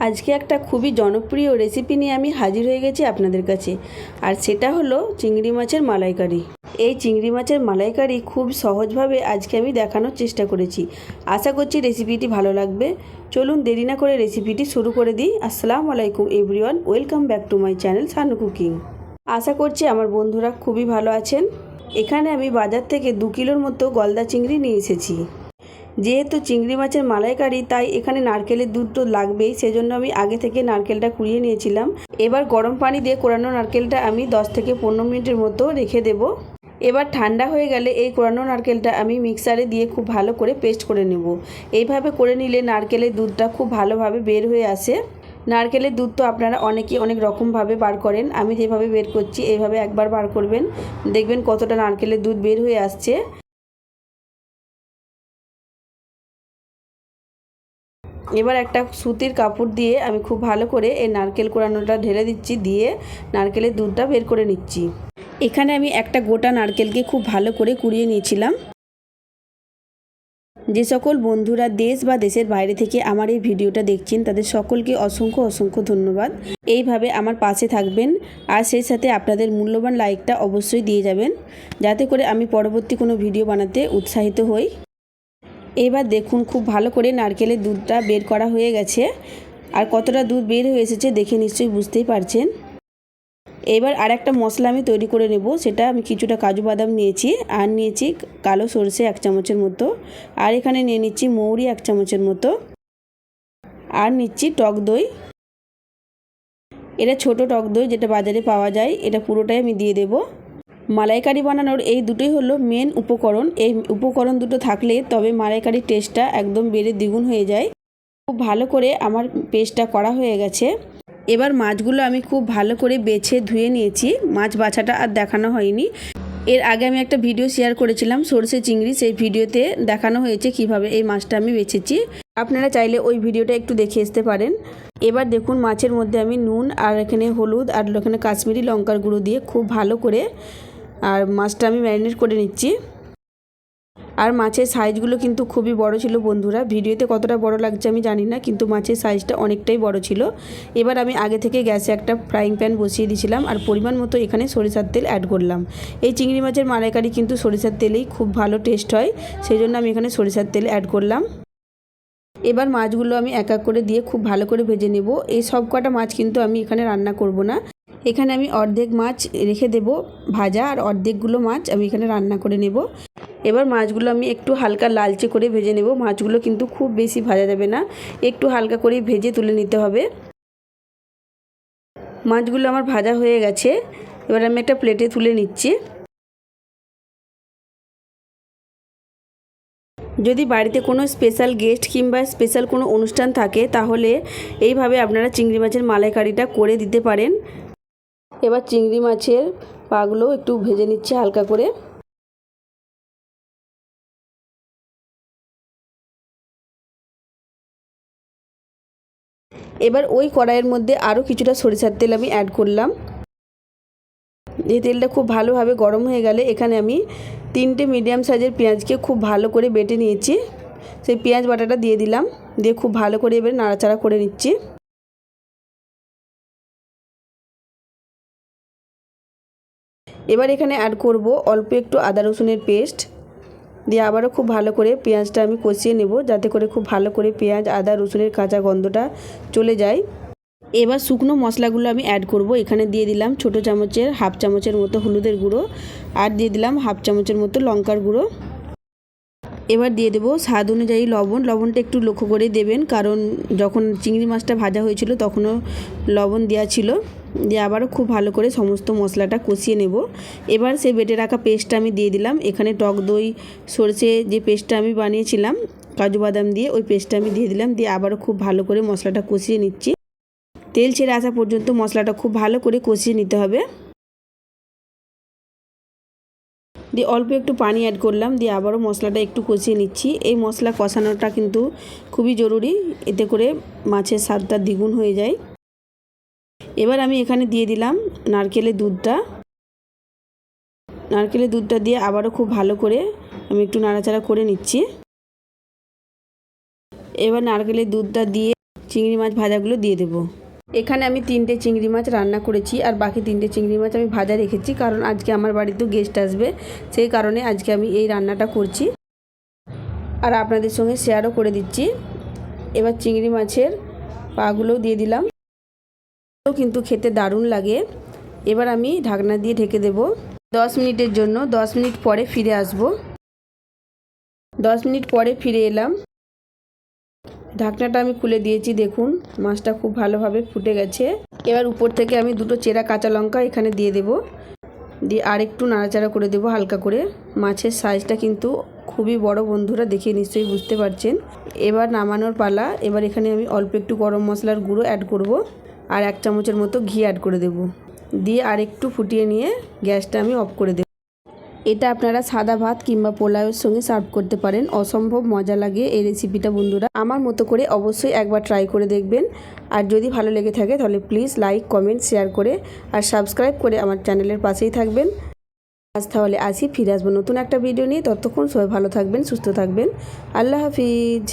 আজকে একটা খুবই জনপ্রিয় রেসিপি নিয়ে আমি হাজির হয়ে গেছি আপনাদের কাছে। আর সেটা হলো চিংড়ি মাছের মালাইকারি। এই চিংড়ি মাছের মালাইকারি খুব সহজভাবে আজকে আমি দেখানোর চেষ্টা করেছি। আশা করছি রেসিপিটি ভালো লাগবে। চলুন দেরি না করে রেসিপিটি শুরু করে দিই। আসসালামু আলাইকুম everyone welcome back to my channel Sanu cooking আশা করছি আমার বন্ধুরা খুবই ভালো আছেন। এখানে আমি বাজার থেকে দু কিলোর মতো গলদা চিংড়ি নিয়ে এসেছি। যেহেতু চিংড়ি মাছের মালাইকারি, তাই এখানে নারকেলের দুধ তো লাগবেই, সেজন্য আমি আগে থেকে নারকেলটা কুড়িয়ে নিয়েছিলাম। এবার গরম পানি দিয়ে কোরানো নারকেলটা আমি 10 থেকে পনেরো মিনিটের মতো রেখে দেব। এবার ঠান্ডা হয়ে গেলে এই কোরানো নারকেলটা আমি মিক্সারে দিয়ে খুব ভালো করে পেস্ট করে নেব। এইভাবে করে নিলে নারকেলের দুধটা খুব ভালোভাবে বের হয়ে আসে। নারকেলের দুধ তো আপনারা অনেকেই অনেক রকমভাবে বার করেন, আমি যেভাবে বের করছি, এইভাবে একবার বার করবেন। দেখবেন কতটা নারকেলের দুধ বের হয়ে আসছে। এবার একটা সুতির কাপড় দিয়ে আমি খুব ভালো করে এই নারকেল কোড়ানোটা ঢেলে দিচ্ছি, দিয়ে নারকেলের দুধটা বের করে নিচ্ছি। এখানে আমি একটা গোটা নারকেলকে খুব ভালো করে কুড়িয়ে নিয়েছিলাম। যে সকল বন্ধুরা দেশ বা দেশের বাইরে থেকে আমার এই ভিডিওটা দেখছেন, তাদের সকলকে অসংখ্য অসংখ্য ধন্যবাদ। এইভাবে আমার পাশে থাকবেন, আর সেই সাথে আপনাদের মূল্যবান লাইকটা অবশ্যই দিয়ে যাবেন, যাতে করে আমি পরবর্তী কোনো ভিডিও বানাতে উৎসাহিত হই। এবার দেখুন খুব ভালো করে নারকেলের দুধটা বের করা হয়ে গেছে। আর কতটা দুধ বের হয়ে এসেছে দেখে নিশ্চয়ই বুঝতেই পারছেন। এবার আর একটা মশলা আমি তৈরি করে নেব, সেটা আমি কিছুটা কাজু বাদাম নিয়েছি, আর নিয়েছি কালো সর্ষে এক চামচের মতো, আর এখানে নিয়ে নিচ্ছি মৌরি এক চামচের মতো, আর নিচ্ছি টক দই। এটা ছোট টক দই যেটা বাজারে পাওয়া যায়, এটা পুরোটাই আমি দিয়ে দেবো। মালাইকারি বানানোর এই দুটোই হলো মেন উপকরণ। এই উপকরণ দুটো থাকলে তবে মালাইকারির টেস্টটা একদম বেড়ে দ্বিগুণ হয়ে যায়। খুব ভালো করে আমার পেস্টটা করা হয়ে গেছে। এবার মাছগুলো আমি খুব ভালো করে বেছে ধুয়ে নিয়েছি। মাছ বাছাটা আর দেখানো হয়নি। এর আগে আমি একটা ভিডিও শেয়ার করেছিলাম, সরষে চিংড়ি। সেই ভিডিওতে দেখানো হয়েছে কীভাবে এই মাছটা আমি বেছেছি। আপনারা চাইলে ওই ভিডিওটা একটু দেখে আসতে পারেন। এবার দেখুন, মাছের মধ্যে আমি নুন আর এখানে হলুদ আর এখানে কাশ্মীরি লঙ্কার গুঁড়ো দিয়ে খুব ভালো করে আর মাছটা আমি ম্যারিনেট করে নিচ্ছি। আর মাছের সাইজগুলো কিন্তু খুবই বড় ছিল বন্ধুরা। ভিডিওতে কতটা বড় লাগছে আমি জানি না, কিন্তু মাছের সাইজটা অনেকটাই বড় ছিল। এবার আমি আগে থেকে গ্যাসে একটা ফ্রাইং প্যান বসিয়ে দিয়েছিলাম আর পরিমাণ মতো এখানে সরিষার তেল অ্যাড করলাম। এই চিংড়ি মাছের মালাইকারি কিন্তু সরিষার তেলেই খুব ভালো টেস্ট হয় সেই জন্য আমি এখানে সরিষার তেল অ্যাড করলাম। এবার মাছগুলো আমি এক এক করে দিয়ে খুব ভালো করে ভেজে নেব। এই সব কটা মাছ কিন্তু আমি এখানে রান্না করব না। এখানে আমি অর্ধেক মাছ রেখে দেব ভাজা আর অর্ধেকগুলো মাছ আমি এখানে রান্না করে নেব। এবার মাছগুলো আমি একটু হালকা লালচে করে ভেজে নেব। মাছগুলো কিন্তু খুব বেশি ভাজা যাবে না, একটু হালকা করে ভেজে তুলে নিতে হবে। মাছগুলো আমার ভাজা হয়ে গেছে, এবার আমি একটা প্লেটে তুলে নিচ্ছি। যদি বাড়িতে কোনো স্পেশাল গেস্ট কিংবা স্পেশাল কোনো অনুষ্ঠান থাকে, তাহলে এইভাবে আপনারা চিংড়ি মাছের মালাইকারিটা করে দিতে পারেন। এবার চিংড়ি মাছের পাগুলো একটু ভেজে নিচ্ছে হালকা করে। এবার ওই কড়াইয়ের মধ্যে আরও কিছুটা সরিষার তেল আমি অ্যাড করলাম। এই তেলটা খুব ভালোভাবে গরম হয়ে গেলে এখানে আমি তিনটে মিডিয়াম সাইজের পেঁয়াজকে খুব ভালো করে বেটে নিয়েছি। সেই পেঁয়াজ বাটাটা দিয়ে দিলাম, দিয়ে খুব ভালো করে এবার নাড়াচাড়া করে নিচ্ছি। এবার এখানে অ্যাড করব অল্প একটু আদা রসুনের পেস্ট দিয়ে আবারও খুব ভালো করে পেঁয়াজটা আমি কষিয়ে নেব, যাতে করে খুব ভালো করে পেঁয়াজ, আদা, রসুনের কাঁচা গন্ধটা চলে যায়। এবার শুকনো মশলাগুলো আমি অ্যাড করব। এখানে দিয়ে দিলাম ছোট চামচের, হাফ চামচের মতো হলুদের গুঁড়ো। আর দিয়ে দিলাম হাফ চামচের মতো লঙ্কার গুঁড়ো। এবার দিয়ে দেবো স্বাদ অনুযায়ী লবণ। লবণটা একটু লক্ষ্য করে দেবেন, কারণ যখন চিংড়ি মাছটা ভাজা হয়েছিল তখনও লবণ দেওয়া ছিল। দিয়ে আবারও খুব ভালো করে সমস্ত মশলাটা কষিয়ে নেব। এবার সেই বেটে রাখা পেস্টটা আমি দিয়ে দিলাম। এখানে টক দই, সরষে যে পেস্টটা আমি বানিয়েছিলাম, কাজু বাদাম দিয়ে, ওই পেস্টটা আমি দিয়ে দিলাম। দিয়ে আবারও খুব ভালো করে মশলাটা কষিয়ে নিচ্ছি। তেল ছেড়ে আসা পর্যন্ত মশলাটা খুব ভালো করে কষিয়ে নিতে হবে। দিয়ে অল্প একটু পানি অ্যাড করলাম। দিয়ে আবারও মশলাটা একটু কষিয়ে নিচ্ছি। এই মশলা কষানোটা কিন্তু খুবই জরুরি। এতে করে মাছের স্বাদটা দ্বিগুণ হয়ে যায়। এবার আমি এখানে দিয়ে দিলাম নারকেলের দুধটা। নারকেলের দুধটা দিয়ে আবারও খুব ভালো করে আমি একটু নাড়াচাড়া করে নিচ্ছি। এবার নারকেলের দুধটা দিয়ে চিংড়ি মাছ ভাজাগুলো দিয়ে দেবো। এখানে আমি তিনটে চিংড়ি মাছ রান্না করেছি আর বাকি তিনটে চিংড়ি মাছ আমি ভাজা রেখেছি কারণ আজকে আমার বাড়িতেও গেস্ট আসবে। সেই কারণে আজকে আমি এই রান্নাটা করছি। আর আপনাদের সঙ্গে শেয়ারও করে দিচ্ছি। এবার চিংড়ি মাছের পাগুলোও দিয়ে দিলাম। কিন্তু খেতে দারুণ লাগে। এবার আমি ঢাকনা দিয়ে ঢেকে দেব। দশ মিনিটের জন্য, দশ মিনিট পরে ফিরে আসব। দশ মিনিট পরে ফিরে এলাম। ঢাকনাটা আমি খুলে দিয়েছি, দেখুন, মাছটা খুব ভালোভাবে ফুটে গেছে। এবার উপর থেকে আমি দুটো চেরা কাঁচা লঙ্কা এখানে দিয়ে দেব। দিয়ে আর একটু নাড়াচাড়া করে দেবো হালকা করে। মাছের সাইজটা কিন্তু খুবই বড়, বন্ধুরা দেখে নিশ্চয়ই বুঝতে পারছেন। এবার নামানোর পালা, এবার এখানে আমি অল্প একটু গরম মশলার গুঁড়ো অ্যাড করব। আর এক চামচের মতো ঘি অ্যাড করে দেব। দিয়ে আর একটু ফুটিয়ে নিয়ে গ্যাসটা আমি অফ করে দেব। এটা আপনারা সাদা ভাত কিংবা পোলাওয়ের সঙ্গে সার্ভ করতে পারেন। অসম্ভব মজা লাগে এই রেসিপিটা বন্ধুরা। আমার মতো করে অবশ্যই একবার ট্রাই করে দেখবেন। আর যদি ভালো লেগে থাকে, তাহলে প্লিজ লাইক কমেন্ট শেয়ার করে আর সাবস্ক্রাইব করে আমার চ্যানেলের পাশেই থাকবেন। আজ তাহলে আসি, ফিরে আসব নতুন একটা ভিডিও নিয়ে। ততক্ষণ সবাই ভালো থাকবেন, সুস্থ থাকবেন। আল্লাহ হাফিজ।